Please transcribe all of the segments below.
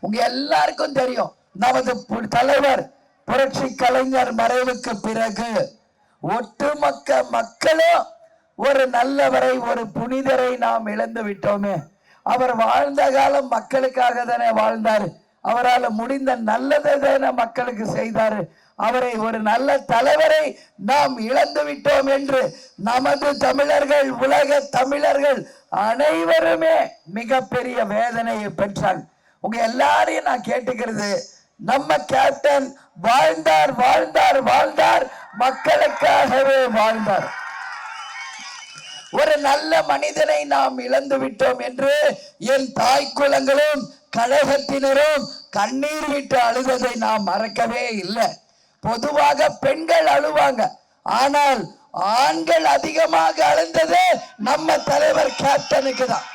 உங்க எல்லாருக்கும் தெரியும். நமது பு- தலைவர் புரட்சி கலைஞர் மறைவுக்கு பிறகு ஒட்டுமொக்க மக்களும் ஒரு நல்லவரை ஒரு புனிதரை நாம் இழந்து விட்டோமே. அவர் வாழ்ந்த காலம் மக்களுக்காக தானே வாழ்ந்தார். அவரால் முடிந்த நல்லதை தானே மக்களுக்கு செய்தார். அவரை ஒரு நல்ல தலைவரை நாம் இழந்து விட்டோம் என்று நமது தமிழர்கள் உலக தமிழர்கள் அனைவருமே மிகப்பெரிய வேதனையை பெற்றாங்க. உங்க எல்லாரையும் நான் கேட்டுக்கிறது நம்ம கேப்டன் வாழ்ந்தார் வாழ்ந்தார் வாழ்ந்தார் மக்களுக்காகவே வாழ்ந்தார். ஒரு நல்ல மனிதனை நாம் இழந்து விட்டோம் என்று என் தாய் குலங்களும் கழகத்தினரும் கண்ணீர் விட்டு அழுததை நாம் மறக்கவே இல்லை. பொதுவாக பெண்கள் அழுவாங்க. ஆனால் ஆண்கள் அதிகமாக அழுந்தது நம்ம தலைவர் கேப்டனுக்கு தான்.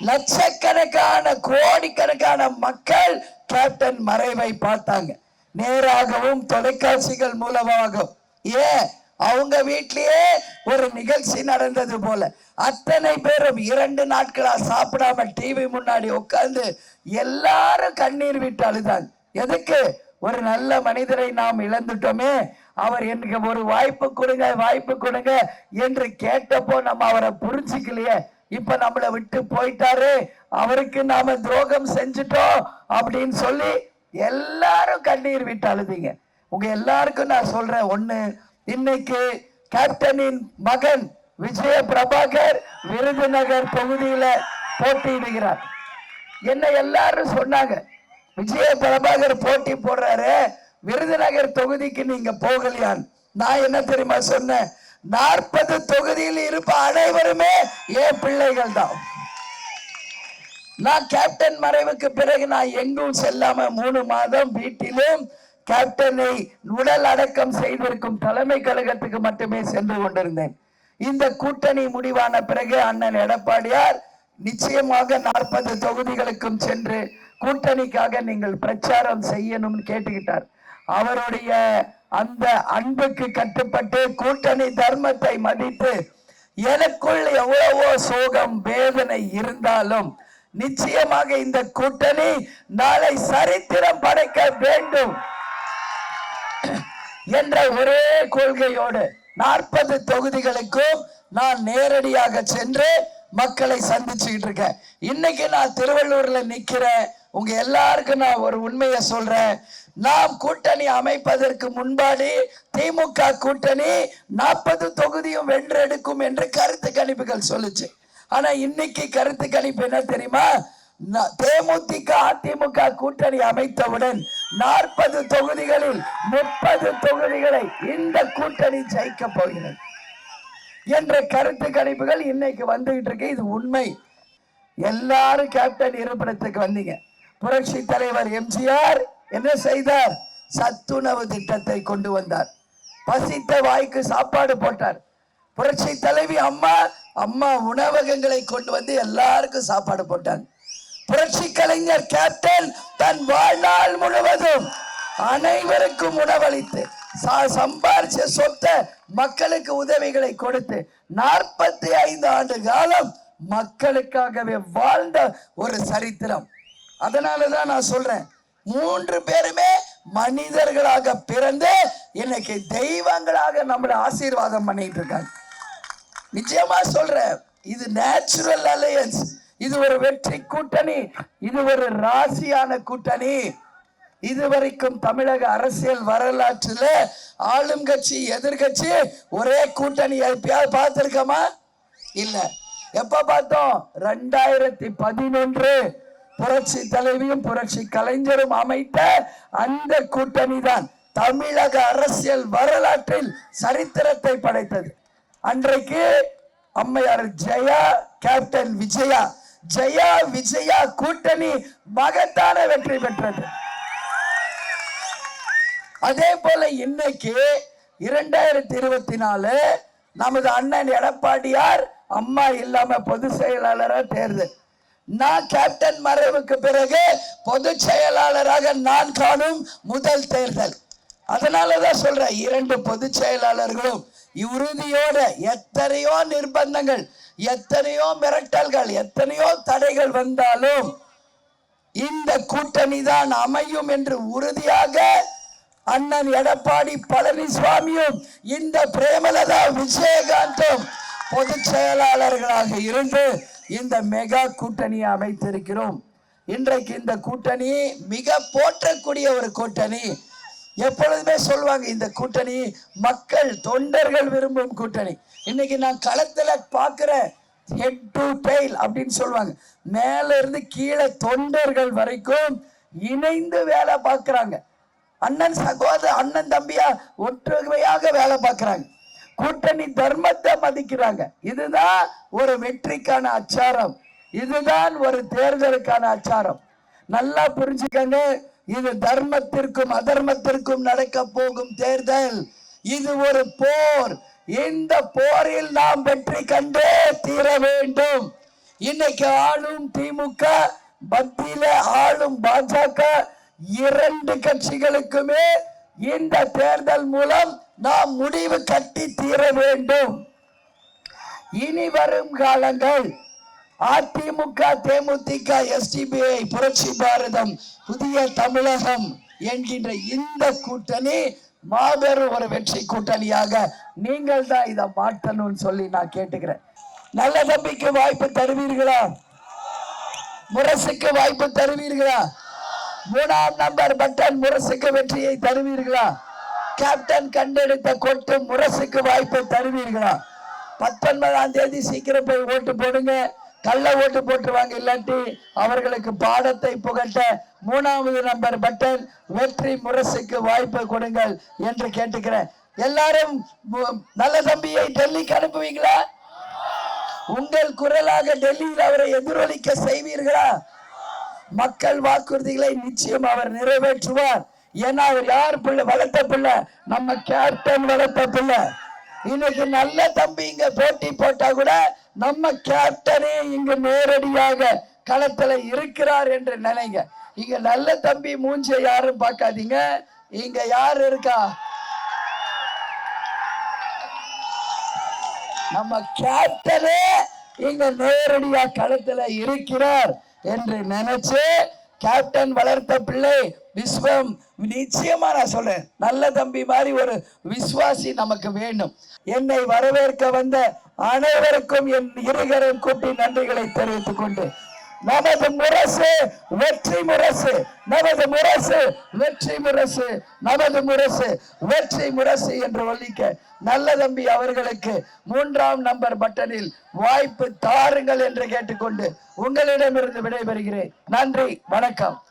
லட்சக்கணக்கான கோடிக்கணக்கான மக்கள் கேப்டன் மறைவை பார்த்தாங்க. நேராகவும் தொலைக்காட்சிகள் மூலமாகவும். ஏன்? அவங்க வீட்லயே ஒரு நிகழ்ச்சி நடந்தது போல. அத்தனை பேரும் இரண்டு நாட்களா சாப்பிடாம டிவி முன்னாடி உட்கார்ந்து எல்லாரும் கண்ணீர் விட்டு அழுதாங்க. எதுக்கு? ஒரு நல்ல மனிதரை நாம் இழந்துட்டோமே. அவர் எனக்கு ஒரு வாய்ப்பு கொடுங்க வாய்ப்பு கொடுங்க என்று கேட்டப்போ நம்ம அவரை புரிஞ்சுக்கலையே. இப்ப நம்மளை விட்டு போயிட்டாரு. அவருக்கு நாம துரோகம் செஞ்சுட்டோம் அப்படின்னு சொல்லி எல்லாரும் கண்ணீர் விட்டு அழுதிங்க. உங்க எல்லாருக்கும் நான் சொல்றேன். ஒண்ணு இன்னைக்கு கேப்டனின் மகன் விஜய பிரபாகர் விருதுநகர் தொகுதியில போட்டியிடுகிறார். என்ன எல்லாரும் சொன்னாங்க விஜய பிரபாகர் போட்டி போடுறாரு விருதுநகர் தொகுதிக்கு நீங்க போகலையான் நான் என்ன தெரியுமா சொன்னேன்? நாற்பது தொகுதியில் இருப்ப அனைவருமே என் பிள்ளைகள் தான் நான் கேப்டன் மறைவுக்கு பிறகு நான் எங்கும் செல்லாம மூணு மாதம் வீட்டிலும் கேப்டனை உடல் அடக்கம் செய்திருக்கும் தலைமை கழகத்துக்கு மட்டுமே சென்று கொண்டிருந்தேன். இந்த கூட்டணி முடிவான பிறகு அண்ணன் எடப்பாடியார் நிச்சயமாக நாற்பது தொகுதிகளுக்கும் சென்று கூட்டணிக்காக நீங்கள் பிரச்சாரம் செய்யணும்னு கேட்டுக்கிட்டார். அவருடைய அந்த அன்புக்கு கட்டுப்பட்டு கூட்டணி தர்மத்தை மதித்து எனக்குள் எவ்வளவோ சோகம் வேதனை இருந்தாலும் நிச்சயமாக இந்த கூட்டணி நாளை சரித்திரம் படைக்க வேண்டும் என்ற ஒரே கொள்கையோடு நாற்பது தொகுதிகளுக்கும் நான் நேரடியாக சென்று மக்களை சந்திச்சுக்கிட்டு இருக்கேன். இன்னைக்கு நான் திருவள்ளூர்ல நிக்கிறேன் உங்க எல்லாருக்கும் நான் ஒரு உண்மையை சொல்றேன். நாம் கூட்டணி அமைப்பதற்கு முன்பாடி திமுக கூட்டணி நாற்பது தொகுதியும் வென்றெடுக்கும் என்று கருத்து கணிப்புகள் சொல்லுச்சு. ஆனா இன்னைக்கு கருத்து கணிப்பு என்ன தெரியுமா? தேமுதிக அதிமுக கூட்டணி அமைத்தவுடன் நாற்பது தொகுதிகளில் முப்பது தொகுதிகளை இந்த கூட்டணி ஜெயிக்க போகிறது. என்ற கருத்து கணிப்புகள் இன்னைக்கு வந்துகிட்டு இருக்கு. இது உண்மை. எல்லாரும் கேப்டன் இருப்பிடத்துக்கு வந்தீங்க. புரட்சி தலைவர் எம்ஜிஆர் என்ன செய்தார்? சத்துணவு திட்டத்தை கொண்டு வந்தார். பசித்த வாய்க்கு சாப்பாடு போட்டார். புரட்சி தலைவி அம்மா அம்மா உணவகங்களை கொண்டு வந்து எல்லாருக்கும் சாப்பாடு போட்டாங்க. புரட்சி கலைஞர் கேப்டன் தன் வாழ்நாள் முழுவதும் அனைவருக்கும் உணவளித்து சம்பாரிச்ச சொத்தை மக்களுக்கு உதவிகளை கொடுத்து நாற்பத்தி ஐந்து ஆண்டு காலம் மக்களுக்காகவே வாழ்ந்த ஒரு சரித்திரம். அதனாலதான் நான் சொல்றேன். மூன்று பேருமே மனிதர்களாக பிறந்து இன்னைக்கு தெய்வங்களாக நம்மளை ஆசீர்வாதம் பண்ணிட்டு இருக்காங்க. நிச்சயமா சொல்றேன் இது நேச்சுரல் அலையன்ஸ் இது ஒரு வெற்றி கூட்டணி இது ஒரு ராசியான கூட்டணி. இதுவரைக்கும் தமிழக அரசியல் வரலாற்றில் ஆளும் கட்சி எதிர்கட்சி ஒரே கூட்டணி எப்பயாவது பார்த்துருக்கோமா? இல்லை. எப்போ பார்த்தோம்? ரெண்டாயிரத்தி பதினொன்று. புரட்சி தலைவியும் புரட்சி கலைஞரும் அமைத்த அந்த கூட்டணி தான் தமிழக அரசியல் வரலாற்றில் சரித்திரத்தை படைத்தது. அன்றைக்கு அம்மையார் ஜெயா கேப்டன் விஜயா ஜெயா விஜயா கூட்டணி மகத்தான வெற்றி பெற்றது. அதே போல இன்னைக்கு இரண்டாயிரத்தி இருபத்தி நாலு நமது அண்ணன் எடப்பாடியார் அம்மா இல்லாம பொதுச் செயலாளராக தேர்தல். நான் கேப்டன் மறைவுக்கு பிறகு பொதுச் செயலாளராக நான் காணும் முதல் தேர்தல். அதனாலதான் சொல்றேன் இரண்டு பொதுச் செயலாளர்களும் உறுதியோட எத்தனையோ நிர்பந்தங்கள் எத்தனையோ மிரட்டல்கள் எத்தனையோ தடைகள் வந்தாலும் இந்த கூட்டணி தான் அமையும் என்று உறுதியாக அண்ணன் எடப்பாடி பழனிசாமியும் இந்த பிரேமலதா விஜயகாந்தும் பொதுச் செயலாளர்களாக இருந்து இந்த மெகா கூட்டணியை அமைத்திருக்கிறோம். இன்றைக்கு இந்த கூட்டணி மிக போற்றக்கூடிய ஒரு கூட்டணி. எப்பொழுதுமே சொல்லுவாங்க இந்த கூட்டணி மக்கள் தொண்டர்கள் விரும்பும் கூட்டணி. இன்னைக்கு நான் களத்துல பார்க்கிற ஹெட் டு டெய்ல் அப்படின்னு சொல்லுவாங்க மேல இருந்து கீழே தொண்டர்கள் வரைக்கும் இணைந்து வேலை பார்க்குறாங்க. அண்ணன் சகோதர அண்ணன் தம்பியா ஒற்றுமையாக வேலை பார்க்குறாங்க. கூட்டணி தர்மத்தை மதிக்கிறாங்க. இதுதான் ஒரு வெற்றிக்கான அச்சாரம். இதுதான் ஒரு தேர்தலுக்கான அச்சாரம். நல்லா புரிஞ்சுக்கங்க இது தர்மத்திற்கும் அதர்மத்திற்கும் நடக்க போகும் தேர்தல். இது ஒரு போர். இந்த போரில் நாம் வெற்றி கண்டே தீர வேண்டும். இன்னைக்கு ஆளும் திமுக மத்தியில ஆளும் பாஜக இரண்டு கட்சிகளுக்குமே இந்த தேர்தல் மூலம் நாம் முடிவு கட்டி தீர வேண்டும். இனி வரும் காலங்கள் அதிமுக தேமுதிக எஸ்டிபிஐ புரட்சி பாரதம் புதிய தமிழகம் என்கின்ற இந்த கூட்டணி மாபெரும் ஒரு வெற்றி கூட்டணியாக நீங்கள் தான் இதை மாற்றணும்னு சொல்லி நான் கேட்டுக்கிறேன். நல்ல தம்பிக்கு வாய்ப்பு தருவீர்களா? முரசுக்கு வாய்ப்பு தருவீர்களா? மூணாம் நம்பர் பட்டன் முரசுக்கு வெற்றியை தருவீர்களா? கேப்டன் கண்டெடுத்த கொட்டு முரசுக்கு வாய்ப்பை தருவீர்களா? பத்தொன்பதாம் தேதி சீக்கிரம் போய் ஓட்டு போடுங்க. கள்ள ஓட்டு போட்டுருவாங்க இல்லாட்டி அவர்களுக்கு பாடத்தை புகட்ட மூணாவது நம்பர் பட்டன் வெற்றி முரசுக்கு வாய்ப்பை கொடுங்கள் என்று கேட்டுக்கிறேன். எல்லாரும் நல்ல தம்பியை டெல்லிக்கு அனுப்புவீங்களா? உங்கள் குரலாக டெல்லியில் அவரை எதிரொலிக்க செய்வீர்களா? மக்கள் வாக்குறுதிகளை நிச்சயம் அவர் நிறைவேற்றுவார். ஏன்னா அவர் யார் பிள்ளை வளர்த்த பிள்ளை? நம்ம கேப்டன் வளர்த்த பிள்ளை. இன்னைக்கு நல்ல தம்பி இங்க போட்டி போட்டா கூட நம்ம கேப்டனே இங்கு நேரடியாக களத்துல இருக்கிறார் என்று நினைங்க. இங்க நல்ல தம்பி மூஞ்ச யாரும் பார்க்காதீங்க. இங்க யார் இருக்கா? நம்ம கேப்டனே இங்க நேரடியா களத்துல இருக்கிறார் என்று நினைச்சு கேப்டன் வளர்த்த பிள்ளை விஸ்வம் நிச்சயமா நான் சொல்றேன். நல்ல தம்பி மாதிரி ஒரு விசுவாசி நமக்கு வேண்டும். என்னை வரவேற்க வந்த அனைவருக்கும் என் இருகரம் கூட்டி நன்றிகளை தெரிவித்துக் கொண்டு நமது முரசு வெற்றி முரசு நமது முரசு வெற்றி முரசு நமது முரசு வெற்றி முரசு என்று ஒலிக்க. நல்ல தம்பி அவர்களுக்கு மூன்றாம் நம்பர் பட்டனில் வாய்ப்பு தாருங்கள் என்று கேட்டுக்கொண்டு உங்களிடமிருந்து விடைபெறுகிறேன். நன்றி வணக்கம்.